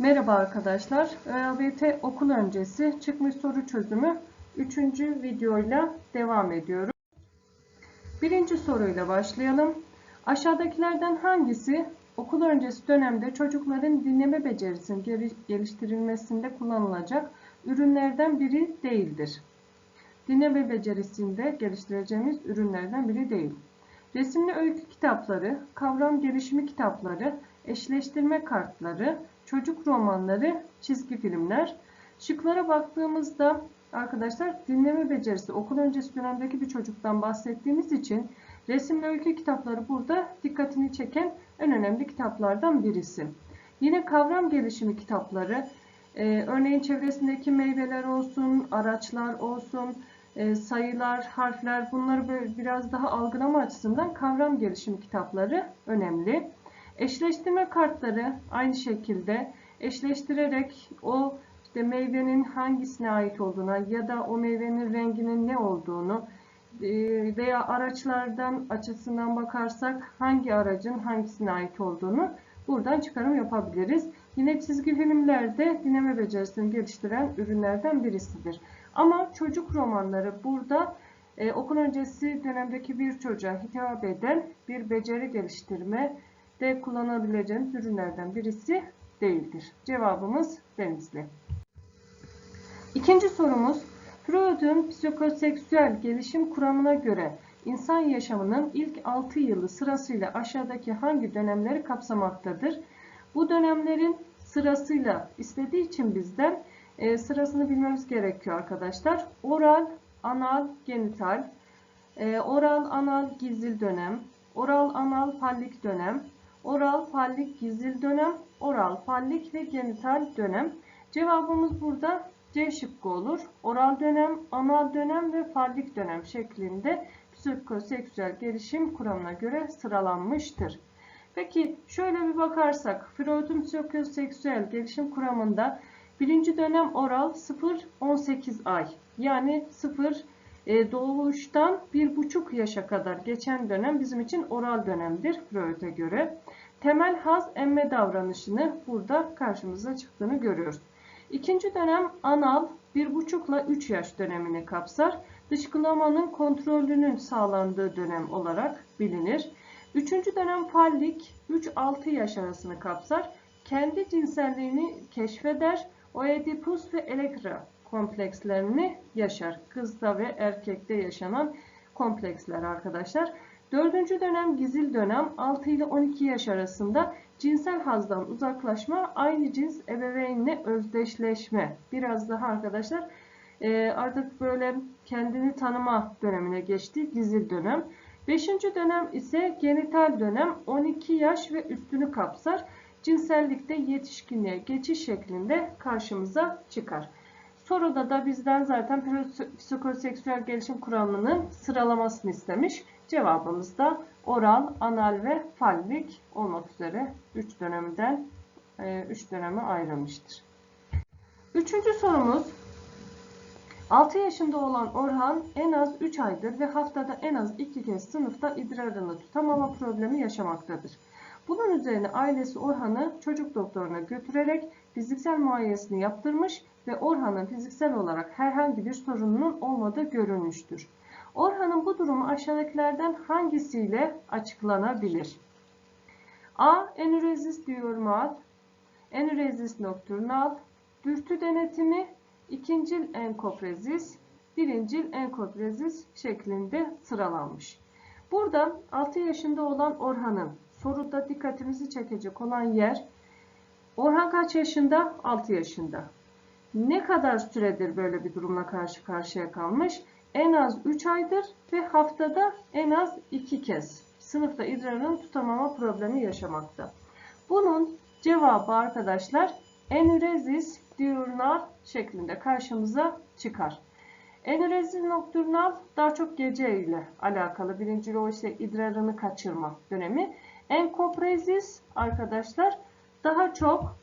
Merhaba arkadaşlar. ÖABT okul öncesi çıkmış soru çözümü 3. videoyla devam ediyoruz. Birinci soruyla başlayalım. Aşağıdakilerden hangisi okul öncesi dönemde çocukların dinleme becerisinin geliştirilmesinde kullanılacak ürünlerden biri değildir? Dinleme becerisinde geliştireceğimiz ürünlerden biri değil. Resimli öykü kitapları, kavram gelişimi kitapları, eşleştirme kartları, çocuk romanları, çizgi filmler. Şıklara baktığımızda arkadaşlar dinleme becerisi okul öncesi dönemdeki bir çocuktan bahsettiğimiz için resimli öykü kitapları burada dikkatini çeken en önemli kitaplardan birisi. Yine kavram gelişimi kitapları, e, örneğin çevresindeki meyveler olsun, araçlar olsun, e, sayılar, harfler bunları böyle biraz daha algılama açısından kavram gelişimi kitapları önemli. Eşleştirme kartları aynı şekilde eşleştirerek o işte meyvenin hangisine ait olduğuna ya da o meyvenin renginin ne olduğunu e, veya araçlardan açısından bakarsak hangi aracın hangisine ait olduğunu buradan çıkarım yapabiliriz. Yine çizgi filmlerde dinleme becerisini geliştiren ürünlerden birisidir. Ama çocuk romanları burada e, okul öncesi dönemdeki bir çocuğa hitap eden bir beceri geliştirme de kullanabileceğimiz ürünlerden birisi değildir. Cevabımız Denizli. İkinci sorumuz Freud'un psikoseksüel gelişim kuramına göre insan yaşamının ilk 6 yılı sırasıyla aşağıdaki hangi dönemleri kapsamaktadır? Bu dönemlerin sırasıyla istediği için bizden e, sırasını bilmemiz gerekiyor arkadaşlar. Oral, anal, genital, e, oral, anal, gizil dönem, oral, anal, fallik dönem, oral, fallik, gizil dönem, oral, fallik ve genital dönem. Cevabımız burada C şıkkı olur. Oral dönem, anal dönem ve fallik dönem şeklinde psikoseksüel gelişim kuramına göre sıralanmıştır. Peki şöyle bir bakarsak Freud'un psikoseksüel gelişim kuramında birinci dönem oral 0-18 ay yani 0 e, doğuştan 1,5 yaşa kadar geçen dönem bizim için oral dönemdir Freud'e göre. Temel haz emme davranışını burada karşımıza çıktığını görüyoruz. İkinci dönem anal 1,5 ile 3 yaş dönemini kapsar. Dışkılamanın kontrolünün sağlandığı dönem olarak bilinir. Üçüncü dönem fallik 3-6 yaş arasını kapsar. Kendi cinselliğini keşfeder. Oedipus ve Elektra komplekslerini yaşar. Kızda ve erkekte yaşanan kompleksler arkadaşlar. Dördüncü dönem gizil dönem 6 ile 12 yaş arasında cinsel hazdan uzaklaşma, aynı cins ebeveynle özdeşleşme. Biraz daha arkadaşlar e, artık böyle kendini tanıma dönemine geçti gizil dönem. Beşinci dönem ise genital dönem 12 yaş ve üstünü kapsar. Cinsellikte yetişkinliğe geçiş şeklinde karşımıza çıkar. Soruda da bizden zaten psikoseksüel gelişim kuramının sıralamasını istemiş. Cevabımız da oral, anal ve fallik olmak üzere 3 dönemden 3 döneme ayrılmıştır. Üçüncü sorumuz 6 yaşında olan Orhan en az 3 aydır ve haftada en az 2 kez sınıfta idrarını tutamama problemi yaşamaktadır. Bunun üzerine ailesi Orhan'ı çocuk doktoruna götürerek fiziksel muayenesini yaptırmış ve Orhan'ın fiziksel olarak herhangi bir sorununun olmadığı görülmüştür. Orhan'ın bu durumu aşağıdakilerden hangisiyle açıklanabilir? A. Enürezis diyormal, enürezis nokturnal, dürtü denetimi, ikincil enkoprezis, birincil enkoprezis şeklinde sıralanmış. Burada 6 yaşında olan Orhan'ın soruda dikkatimizi çekecek olan yer Orhan kaç yaşında? 6 yaşında. Ne kadar süredir böyle bir durumla karşı karşıya kalmış? En az 3 aydır ve haftada en az 2 kez sınıfta idrarını tutamama problemi yaşamakta. Bunun cevabı arkadaşlar enürezis diurnal şeklinde karşımıza çıkar. Enürezis nokturnal daha çok gece ile alakalı. Birinci o işte idrarını kaçırma dönemi. Enkoprezis arkadaşlar daha çok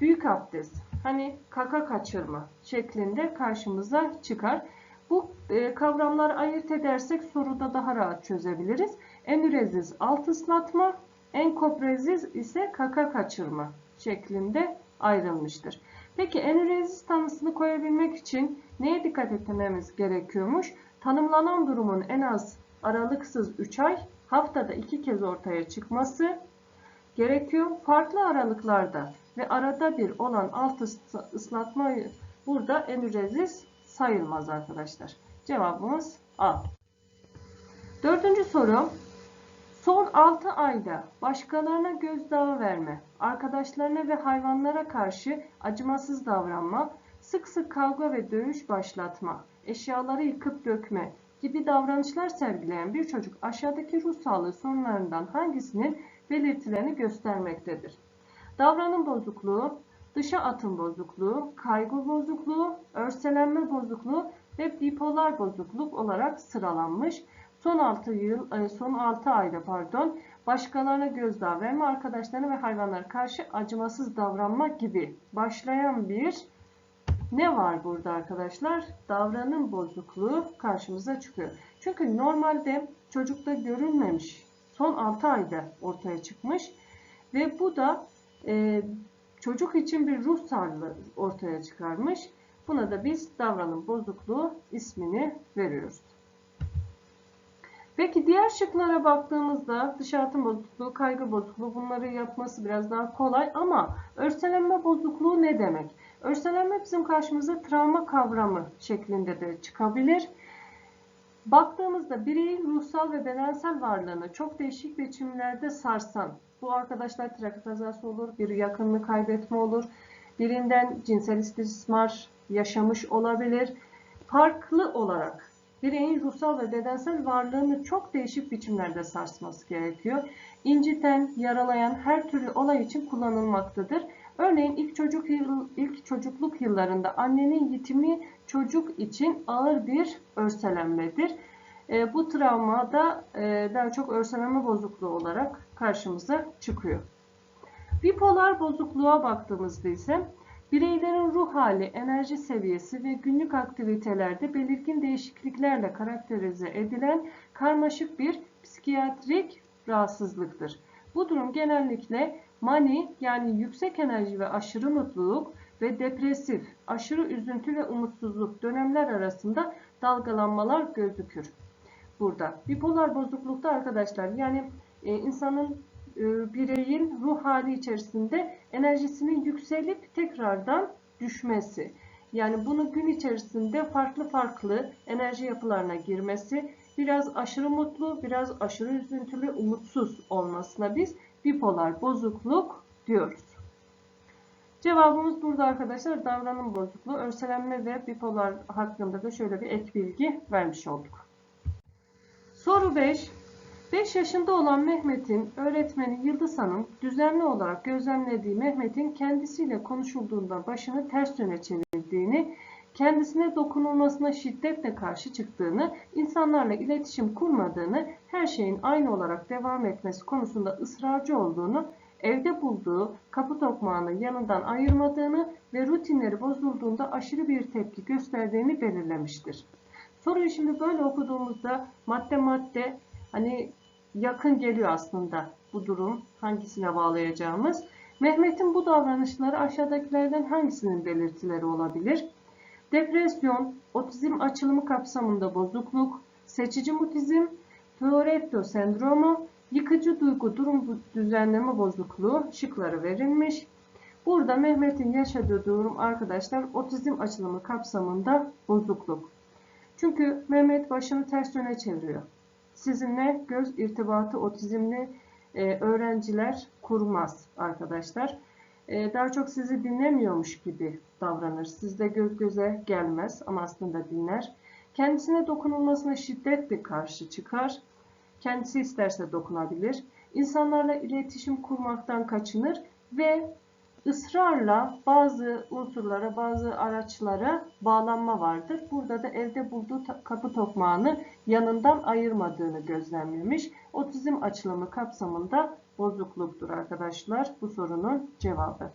büyük abdest hani kaka kaçırma şeklinde karşımıza çıkar. Bu e, kavramları ayırt edersek soruda daha rahat çözebiliriz. Enüreziz alt ıslatma, enkopreziz ise kaka kaçırma şeklinde ayrılmıştır. Peki enürezis tanısını koyabilmek için neye dikkat etmemiz gerekiyormuş? Tanımlanan durumun en az aralıksız 3 ay haftada 2 kez ortaya çıkması gerekiyor. Farklı aralıklarda ve arada bir olan alt ıslatma burada enürezis sayılmaz arkadaşlar. Cevabımız A. Dördüncü soru. Son 6 ayda başkalarına gözdağı verme, arkadaşlarına ve hayvanlara karşı acımasız davranma, sık sık kavga ve dövüş başlatma, eşyaları yıkıp dökme gibi davranışlar sergileyen bir çocuk aşağıdaki ruh sağlığı sorunlarından hangisinin belirtilerini göstermektedir? Davranım bozukluğu, dışa atım bozukluğu, kaygı bozukluğu, örselenme bozukluğu ve bipolar bozukluk olarak sıralanmış. Son 6 yıl, e, son 6 ayda pardon, başkalarına gözdağı verme, arkadaşlarına ve hayvanlara karşı acımasız davranma gibi başlayan bir ne var burada arkadaşlar? Davranım bozukluğu karşımıza çıkıyor. Çünkü normalde çocukta görülmemiş, son 6 ayda ortaya çıkmış ve bu da e, çocuk için bir ruh sağlığı ortaya çıkarmış. Buna da biz davranım bozukluğu ismini veriyoruz. Peki diğer şıklara baktığımızda dışarıtım bozukluğu, kaygı bozukluğu bunları yapması biraz daha kolay ama örselenme bozukluğu ne demek? Örselenme bizim karşımıza travma kavramı şeklinde de çıkabilir. Baktığımızda bireyin ruhsal ve bedensel varlığını çok değişik biçimlerde sarsan, bu arkadaşlar trafik kazası olur, bir yakınını kaybetme olur, birinden cinsel istismar yaşamış olabilir. Farklı olarak bireyin ruhsal ve bedensel varlığını çok değişik biçimlerde sarsması gerekiyor. İnciten, yaralayan her türlü olay için kullanılmaktadır. Örneğin ilk çocuk yıl, ilk çocukluk yıllarında annenin yitimi çocuk için ağır bir örselenmedir. E, bu travma da e, daha çok örselenme bozukluğu olarak karşımıza çıkıyor. Bipolar bozukluğa baktığımızda ise bireylerin ruh hali, enerji seviyesi ve günlük aktivitelerde belirgin değişikliklerle karakterize edilen karmaşık bir psikiyatrik rahatsızlıktır. Bu durum genellikle mani yani yüksek enerji ve aşırı mutluluk ve depresif, aşırı üzüntü ve umutsuzluk dönemler arasında dalgalanmalar gözükür. Burada bipolar bozuklukta arkadaşlar yani e, insanın e, bireyin ruh hali içerisinde enerjisinin yükselip tekrardan düşmesi. Yani bunu gün içerisinde farklı farklı enerji yapılarına girmesi, biraz aşırı mutlu, biraz aşırı üzüntülü, umutsuz olmasına biz bipolar bozukluk diyoruz. Cevabımız burada arkadaşlar davranım bozukluğu, örselenme ve bipolar hakkında da şöyle bir ek bilgi vermiş olduk. Soru 5. 5 yaşında olan Mehmet'in öğretmeni Yıldız Hanım düzenli olarak gözlemlediği Mehmet'in kendisiyle konuşulduğunda başını ters yöne çevirdiğini, kendisine dokunulmasına şiddetle karşı çıktığını, insanlarla iletişim kurmadığını, her şeyin aynı olarak devam etmesi konusunda ısrarcı olduğunu, evde bulduğu kapı tokmağını yanından ayırmadığını ve rutinleri bozulduğunda aşırı bir tepki gösterdiğini belirlemiştir. Soruyu şimdi böyle okuduğumuzda madde madde hani yakın geliyor aslında bu durum hangisine bağlayacağımız. Mehmet'in bu davranışları aşağıdakilerden hangisinin belirtileri olabilir? Depresyon, otizm açılımı kapsamında bozukluk, seçici mutizm, Tourette sendromu, yıkıcı duygu durum düzenleme bozukluğu şıkları verilmiş. Burada Mehmet'in yaşadığı durum arkadaşlar otizm açılımı kapsamında bozukluk. Çünkü Mehmet başını ters yöne çeviriyor. Sizinle göz irtibatı otizmli e, öğrenciler kurmaz arkadaşlar. E, daha çok sizi dinlemiyormuş gibi davranır. Sizde göz göze gelmez ama aslında dinler. Kendisine dokunulmasına şiddetle karşı çıkar. Kendisi isterse dokunabilir. İnsanlarla iletişim kurmaktan kaçınır ve ısrarla bazı unsurlara, bazı araçlara bağlanma vardır. Burada da evde bulduğu kapı tokmağını yanından ayırmadığını gözlemlemiş. Otizm açılımı kapsamında bozukluktur arkadaşlar bu sorunun cevabı.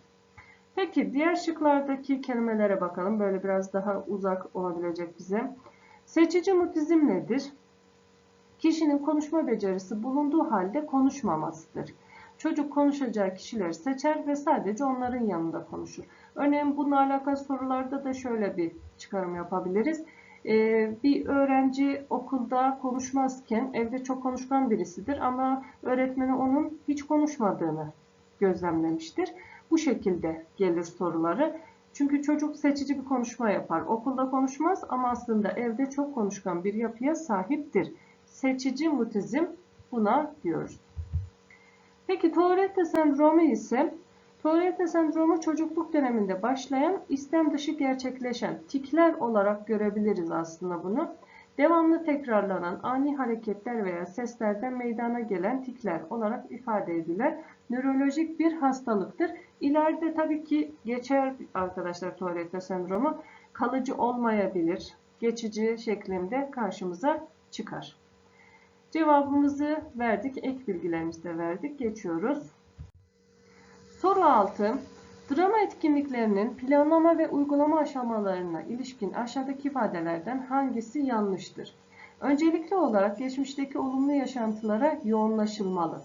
Peki diğer şıklardaki kelimelere bakalım. Böyle biraz daha uzak olabilecek bize. Seçici mutizm nedir? Kişinin konuşma becerisi bulunduğu halde konuşmamasıdır. Çocuk konuşacağı kişileri seçer ve sadece onların yanında konuşur. Örneğin bununla alakalı sorularda da şöyle bir çıkarım yapabiliriz. Ee, bir öğrenci okulda konuşmazken evde çok konuşkan birisidir ama öğretmeni onun hiç konuşmadığını gözlemlemiştir. Bu şekilde gelir soruları. Çünkü çocuk seçici bir konuşma yapar. Okulda konuşmaz ama aslında evde çok konuşkan bir yapıya sahiptir. Seçici mutizm buna diyoruz. Peki Tourette sendromu ise Tourette sendromu çocukluk döneminde başlayan, istem dışı gerçekleşen tikler olarak görebiliriz aslında bunu. Devamlı tekrarlanan ani hareketler veya seslerden meydana gelen tikler olarak ifade edilen nörolojik bir hastalıktır. İleride tabii ki geçer arkadaşlar Tourette sendromu kalıcı olmayabilir. Geçici şeklinde karşımıza çıkar. Cevabımızı verdik. Ek bilgilerimizi de verdik. Geçiyoruz. Soru 6. Drama etkinliklerinin planlama ve uygulama aşamalarına ilişkin aşağıdaki ifadelerden hangisi yanlıştır? Öncelikli olarak geçmişteki olumlu yaşantılara yoğunlaşılmalı.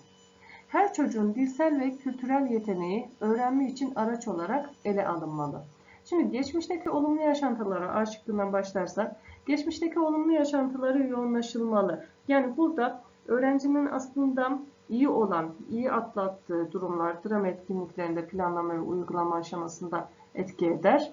Her çocuğun dilsel ve kültürel yeteneği öğrenme için araç olarak ele alınmalı. Şimdi geçmişteki olumlu yaşantılara aşıklığından başlarsak, geçmişteki olumlu yaşantıları yoğunlaşılmalı. Yani burada öğrencinin aslında iyi olan, iyi atlattığı durumlar drama etkinliklerinde planlama ve uygulama aşamasında etki eder.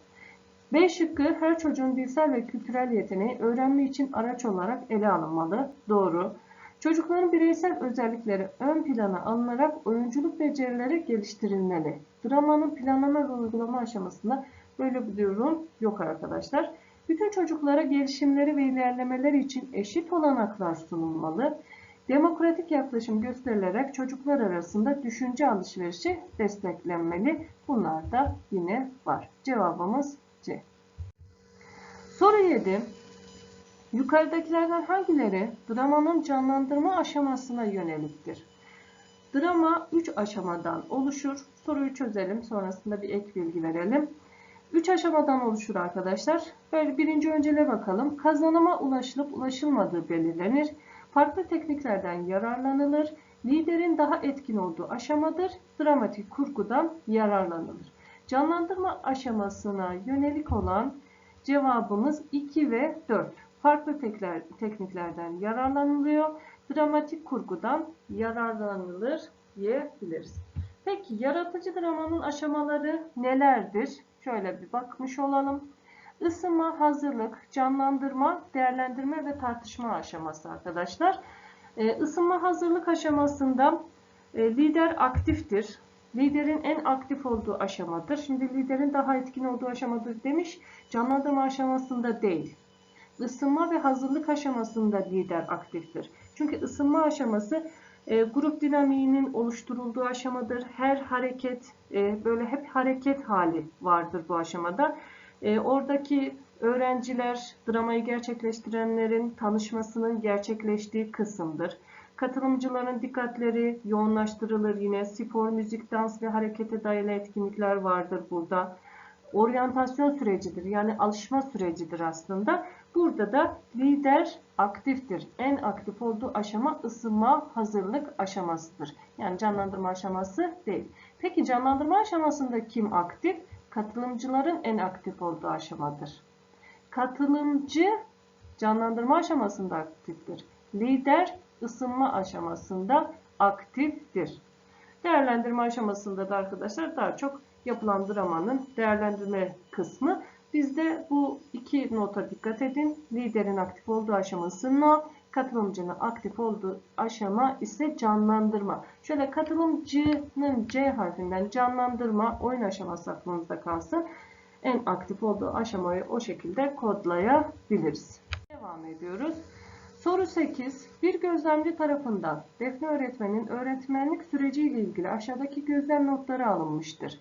B şıkkı her çocuğun dilsel ve kültürel yeteneği öğrenme için araç olarak ele alınmalı. Doğru. Çocukların bireysel özellikleri ön plana alınarak oyunculuk becerileri geliştirilmeli. Dramanın planlama ve uygulama aşamasında böyle bir durum yok arkadaşlar. Bütün çocuklara gelişimleri ve ilerlemeleri için eşit olanaklar sunulmalı. Demokratik yaklaşım gösterilerek çocuklar arasında düşünce alışverişi desteklenmeli. Bunlar da yine var. Cevabımız C. Soru 7. Yukarıdakilerden hangileri dramanın canlandırma aşamasına yöneliktir? Drama 3 aşamadan oluşur. Soruyu çözelim. Sonrasında bir ek bilgi verelim. 3 aşamadan oluşur arkadaşlar. Böyle birinci öncele bakalım. Kazanıma ulaşılıp ulaşılmadığı belirlenir. Farklı tekniklerden yararlanılır. Liderin daha etkin olduğu aşamadır. Dramatik kurgudan yararlanılır. Canlandırma aşamasına yönelik olan cevabımız 2 ve 4. Farklı tekler, tekniklerden yararlanılıyor. Dramatik kurgudan yararlanılır diyebiliriz. Peki yaratıcı dramanın aşamaları nelerdir? Şöyle bir bakmış olalım. Isınma, hazırlık, canlandırma, değerlendirme ve tartışma aşaması arkadaşlar. Ee, ısınma hazırlık aşamasında e, lider aktiftir. Liderin en aktif olduğu aşamadır. Şimdi liderin daha etkin olduğu aşamadır demiş. Canlandırma aşamasında değil. Isınma ve hazırlık aşamasında lider aktiftir. Çünkü ısınma aşaması e, grup dinamiğinin oluşturulduğu aşamadır. Her hareket e, böyle hep hareket hali vardır bu aşamada. E, oradaki öğrenciler dramayı gerçekleştirenlerin tanışmasının gerçekleştiği kısımdır. Katılımcıların dikkatleri yoğunlaştırılır yine. Spor, müzik, dans ve harekete dayalı etkinlikler vardır burada. Oryantasyon sürecidir yani alışma sürecidir aslında. Burada da lider aktiftir. En aktif olduğu aşama ısınma hazırlık aşamasıdır. Yani canlandırma aşaması değil. Peki canlandırma aşamasında kim aktif? Katılımcıların en aktif olduğu aşamadır. Katılımcı canlandırma aşamasında aktiftir. Lider ısınma aşamasında aktiftir. Değerlendirme aşamasında da arkadaşlar daha çok yapılan dramanın değerlendirme kısmı. Bizde bu iki nota dikkat edin. Liderin aktif olduğu aşama ısınma, katılımcının aktif olduğu aşama ise canlandırma. Şöyle katılımcının C harfinden canlandırma oyun aşaması aklınızda kalsın. En aktif olduğu aşamayı o şekilde kodlayabiliriz. Devam ediyoruz. Soru 8. Bir gözlemci tarafından Defne öğretmenin öğretmenlik süreciyle ilgili aşağıdaki gözlem notları alınmıştır.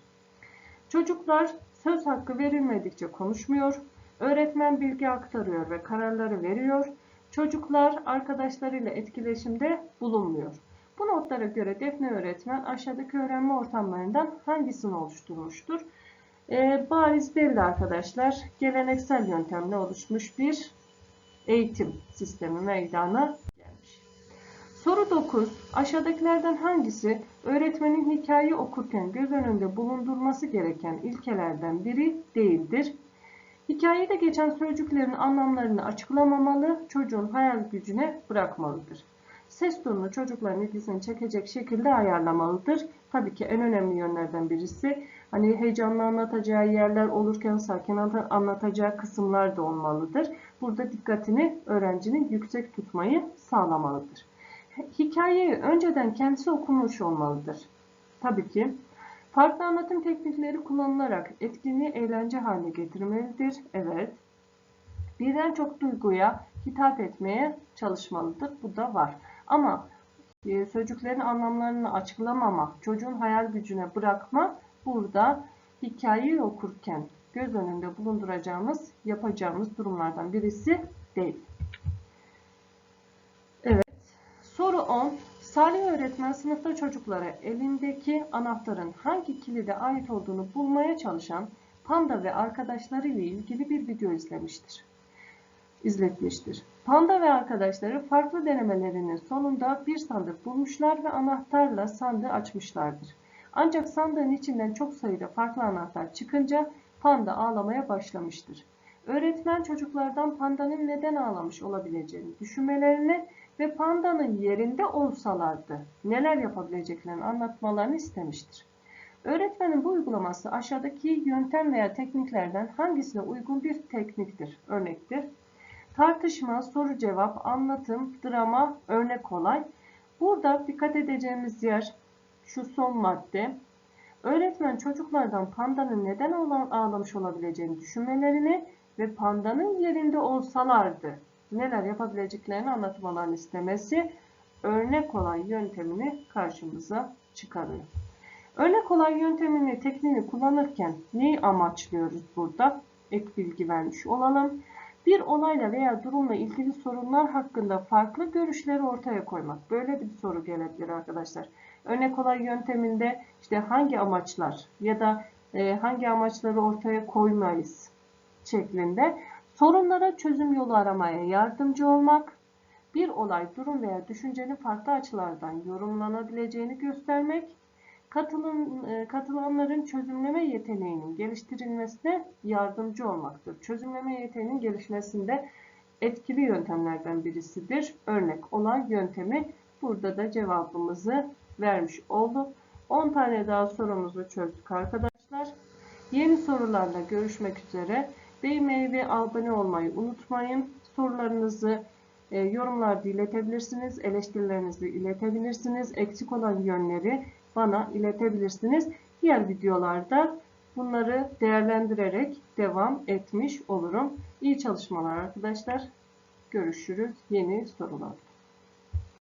Çocuklar söz hakkı verilmedikçe konuşmuyor, öğretmen bilgi aktarıyor ve kararları veriyor, çocuklar arkadaşlarıyla etkileşimde bulunmuyor. Bu notlara göre Defne öğretmen aşağıdaki öğrenme ortamlarından hangisini oluşturmuştur? Ee, bariz belli arkadaşlar. Geleneksel yöntemle oluşmuş bir eğitim sistemi meydana gelmiş. Soru 9. Aşağıdakilerden hangisi öğretmenin hikaye okurken göz önünde bulundurması gereken ilkelerden biri değildir? Hikayede geçen sözcüklerin anlamlarını açıklamamalı, çocuğun hayal gücüne bırakmalıdır. Ses tonunu çocukların ilgisini çekecek şekilde ayarlamalıdır. Tabii ki en önemli yönlerden birisi hani heyecanlı anlatacağı yerler olurken sakin anlatacağı kısımlar da olmalıdır. Burada dikkatini öğrencinin yüksek tutmayı sağlamalıdır. Hikayeyi önceden kendisi okumuş olmalıdır. Tabii ki farklı anlatım teknikleri kullanılarak etkinliği eğlence haline getirmelidir. Evet. Birden çok duyguya hitap etmeye çalışmalıdır. Bu da var. Ama e, sözcüklerin anlamlarını açıklamama, çocuğun hayal gücüne bırakma burada hikayeyi okurken göz önünde bulunduracağımız, yapacağımız durumlardan birisi değil. Evet. Soru 10. Salih öğretmen sınıfta çocuklara elindeki anahtarın hangi kilide ait olduğunu bulmaya çalışan panda ve arkadaşları ile ilgili bir video izlemiştir. izletmiştir. Panda ve arkadaşları farklı denemelerinin sonunda bir sandık bulmuşlar ve anahtarla sandığı açmışlardır. Ancak sandığın içinden çok sayıda farklı anahtar çıkınca panda ağlamaya başlamıştır. Öğretmen çocuklardan pandanın neden ağlamış olabileceğini düşünmelerini ve pandanın yerinde olsalardı neler yapabileceklerini anlatmalarını istemiştir. Öğretmenin bu uygulaması aşağıdaki yöntem veya tekniklerden hangisine uygun bir tekniktir, örnektir. Tartışma, soru cevap, anlatım, drama, örnek olay. Burada dikkat edeceğimiz yer şu son madde. Öğretmen çocuklardan pandanın neden ağlamış olabileceğini düşünmelerini ve pandanın yerinde olsalardı neler yapabileceklerini anlatmalarını istemesi örnek olay yöntemini karşımıza çıkarıyor. Örnek olay yöntemini, tekniğini kullanırken neyi amaçlıyoruz burada? Ek bilgi vermiş olalım. Bir olayla veya durumla ilgili sorunlar hakkında farklı görüşleri ortaya koymak. Böyle bir soru gelebilir arkadaşlar. Örnek olay yönteminde işte hangi amaçlar ya da e, hangi amaçları ortaya koymayız şeklinde sorunlara çözüm yolu aramaya yardımcı olmak, bir olay, durum veya düşüncenin farklı açılardan yorumlanabileceğini göstermek, katılım, e, katılanların çözümleme yeteneğinin geliştirilmesine yardımcı olmaktır. Çözümleme yeteneğinin gelişmesinde etkili yöntemlerden birisidir. Örnek olay yöntemi burada da cevabımızı vermiş olduk. 10 tane daha sorumuzu çözdük arkadaşlar. Yeni sorularla görüşmek üzere. Beğenmeyi ve abone olmayı unutmayın. Sorularınızı e, yorumlarda iletebilirsiniz. Eleştirilerinizi iletebilirsiniz. Eksik olan yönleri bana iletebilirsiniz. Diğer videolarda bunları değerlendirerek devam etmiş olurum. İyi çalışmalar arkadaşlar. Görüşürüz yeni sorularda.